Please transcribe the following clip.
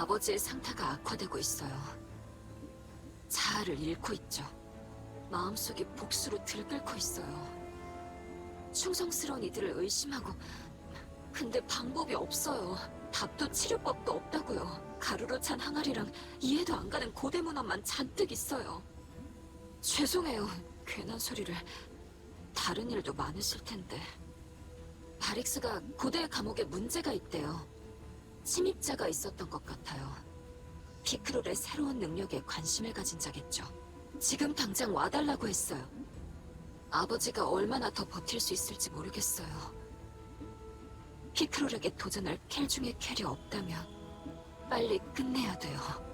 아버지의 상태가 악화되고 있어요. 자아를 잃고 있죠. 마음속이 복수로 들끓고 있어요. 충성스러운 이들을 의심하고 근데 방법이 없어요. 답도 치료법도 없다고요. 가루로 찬 항아리랑 이해도 안 가는 고대 문헌만 잔뜩 있어요. 죄송해요. 괜한 소리를. 다른 일도 많으실 텐데. 바릭스가 고대 감옥에 문제가 있대요. 침입자가 있었던 것 같아요. 피크롤의 새로운 능력에 관심을 가진 자겠죠. 지금 당장 와달라고 했어요. 아버지가 얼마나 더 버틸 수 있을지 모르겠어요. 피크롤에게 도전할 켈 중에 켈이 없다면 빨리 끝내야 돼요.